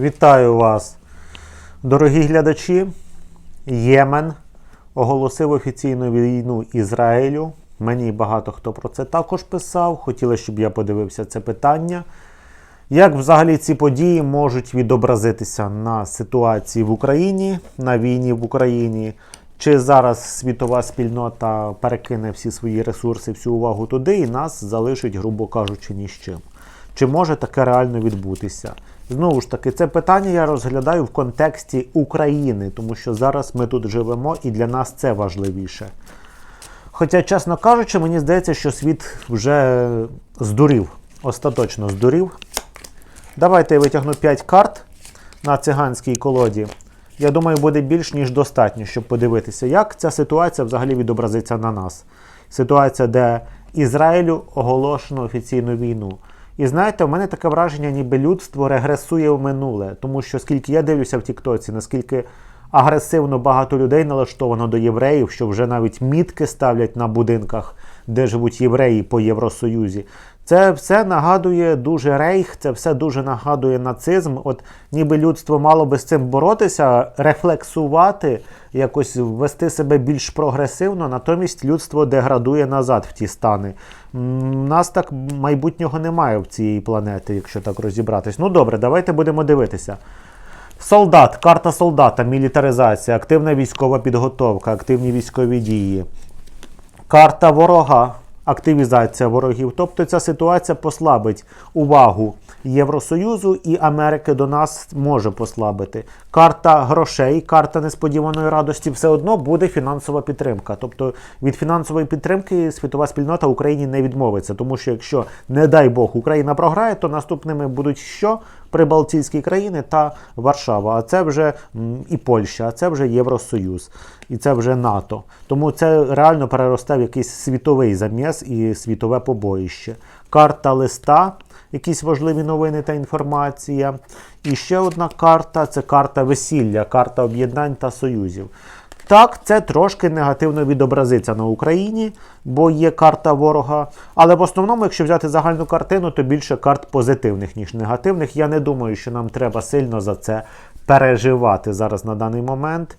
Вітаю вас, дорогі глядачі. Ємен оголосив офіційну війну Ізраїлю. Мені багато хто про це також писав. Хотіли, щоб я подивився це питання. Як взагалі ці події можуть відобразитися на ситуації в Україні, на війні в Україні? Чи зараз світова спільнота перекине всі свої ресурси, всю увагу туди і нас залишить, грубо кажучи, ні з чим? Чи може таке реально відбутися? Знову ж таки, це питання я розглядаю в контексті України, тому що зараз ми тут живемо і для нас це важливіше. Хоча, чесно кажучи, мені здається, що світ вже здурів, остаточно здурів. Давайте я витягну 5 карт на циганській колоді. Я думаю, буде більш ніж достатньо, щоб подивитися, як ця ситуація взагалі відобразиться на нас. Ситуація, де Ізраїлю оголошено офіційну війну. І знаєте, у мене таке враження, ніби людство регресує в минуле, тому що скільки я дивлюся в Тіктоці, наскільки агресивно багато людей налаштовано до євреїв, що вже навіть мітки ставлять на будинках, де живуть євреї по Євросоюзі. Це все нагадує дуже рейх, це все дуже нагадує нацизм. От ніби людство мало би з цим боротися, рефлексувати, якось вести себе більш прогресивно, натомість людство деградує назад в ті стани. М, Нас так майбутнього немає в цій планеті, якщо так розібратись. Ну добре, давайте будемо дивитися. Солдат, карта солдата, мілітаризація, активна військова підготовка, активні військові дії. Карта ворога, активізація ворогів. Тобто ця ситуація послабить увагу Євросоюзу і Америки до нас може послабити. Карта грошей, карта несподіваної радості, все одно буде фінансова підтримка. Тобто від фінансової підтримки світова спільнота Україні не відмовиться. Тому що якщо, не дай Бог, Україна програє, то наступними будуть що? Прибалтійські країни та Варшава. А це вже і Польща, а це вже Євросоюз, і це вже НАТО. Тому це реально переросте в якийсь світовий заміс і світове побоїще. Карта листа, якісь важливі новини та інформація. І ще одна карта це карта весілля, карта об'єднань та союзів. Так, це трошки негативно відобразиться на Україні, бо є карта ворога. Але в основному, якщо взяти загальну картину, то більше карт позитивних, ніж негативних. Я не думаю, що нам треба сильно за це переживати зараз на даний момент.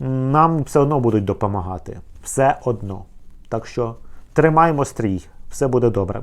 Нам все одно будуть допомагати. Все одно. Так що тримаємо стрій, все буде добре.